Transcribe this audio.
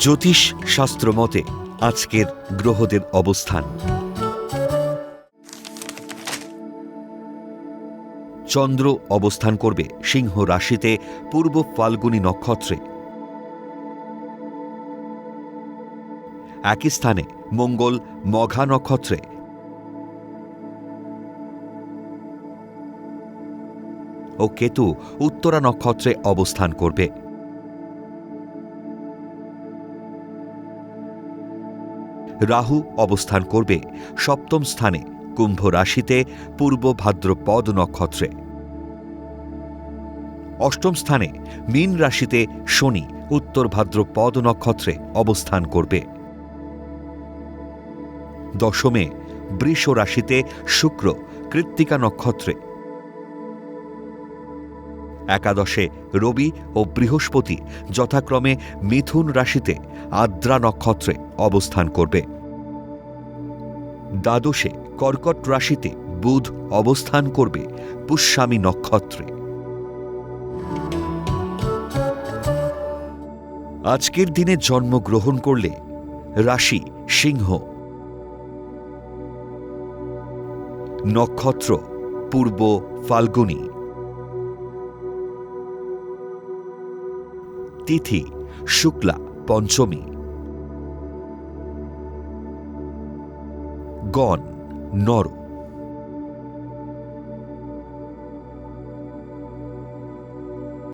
জ্যোতিষ শাস্ত্র মতে আজকের গ্রহদের অবস্থান। চন্দ্র অবস্থান করবে সিংহ রাশিতে পূর্ব ফাল্গুনী নক্ষত্রে। একই স্থানে মঙ্গল মঘা নক্ষত্রে। ও কেতু উত্তরা নক্ষত্রে অবস্থান করবে। রাহু অবস্থান করবে। সপ্তম স্থানে কুম্ভ রাশিতে পূর্ব ভাদ্রপদ নক্ষত্রে। অষ্টম স্থানে মীন রাশিতে শনি উত্তর ভাদ্রপদ নক্ষত্রে অবস্থান করবে। দশমে বৃষ রাশিতে শুক্র, কৃত্তিকা নক্ষত্রে একাদশে রবি ও বৃহস্পতি যথাক্রমে মিথুন রাশিতে আদ্রা নক্ষত্রে অবস্থান করবে। দ্বাদশে কর্কট রাশিতে বুধ অবস্থান করবে পুষ্যামী নক্ষত্রে। আজকের দিনে জন্মগ্রহণ করলে রাশি সিংহ। নক্ষত্র, পূর্ব ফাল্গুনী। তিথি শুক্লা পঞ্চমী। গণ নর।